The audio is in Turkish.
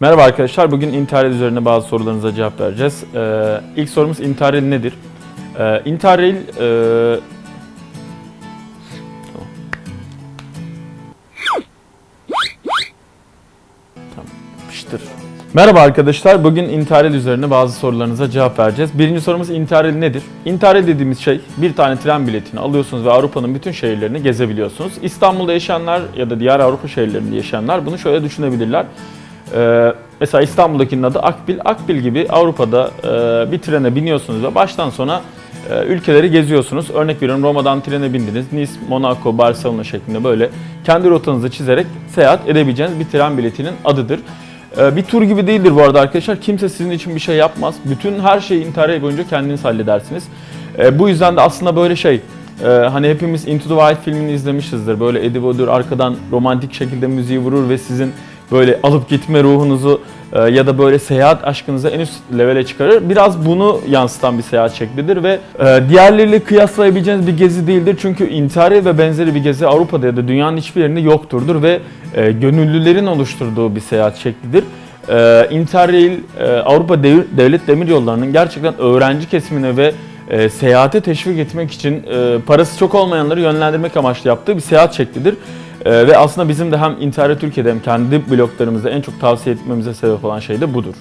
Merhaba arkadaşlar, bugün Interrail üzerine bazı sorularınıza cevap vereceğiz. Ee, ilk sorumuz Interrail nedir? Ee, Interrail... E... Merhaba arkadaşlar, bugün Interrail üzerine bazı sorularınıza cevap vereceğiz. Birinci sorumuz Interrail nedir? Interrail dediğimiz şey, bir tane tren biletini alıyorsunuz ve Avrupa'nın bütün şehirlerini gezebiliyorsunuz. İstanbul'da yaşayanlar ya da diğer Avrupa şehirlerinde yaşayanlar bunu şöyle düşünebilirler. Ee, mesela İstanbul'dakinin adı Akbil. Akbil gibi Avrupa'da e, bir trene biniyorsunuz ve baştan sona e, ülkeleri geziyorsunuz. Örnek veriyorum Roma'dan trene bindiniz. Nice, Monaco, Barcelona şeklinde böyle kendi rotanızı çizerek seyahat edebileceğiniz bir tren biletinin adıdır. E, bir tur gibi değildir bu arada arkadaşlar. Kimse sizin için bir şey yapmaz. Bütün her şeyi Interrail boyunca kendiniz halledersiniz. Bu yüzden de aslında böyle şey hani hepimiz Into the Wild filmini izlemişizdir. Böyle Eddie Vedder arkadan romantik şekilde müziği vurur ve sizin böyle alıp gitme ruhunuzu e, ya da böyle seyahat aşkınızı en üst levele çıkarır. Biraz bunu yansıtan bir seyahat şeklidir ve e, diğerleriyle kıyaslayabileceğiniz bir gezi değildir. Çünkü Interrail ve benzeri bir gezi Avrupa'da ya da dünyanın hiçbir yerinde yokturdur ve e, gönüllülerin oluşturduğu bir seyahat şeklidir. Interrail Avrupa Dev- Devlet Demiryolları'nın gerçekten öğrenci kesimine ve e, seyahate teşvik etmek için e, parası çok olmayanları yönlendirmek amaçlı yaptığı bir seyahat şeklidir. E, ve aslında bizim de hem Interrail Türkiye'de hem kendi bloglarımızda en çok tavsiye etmemize sebep olan şey de budur.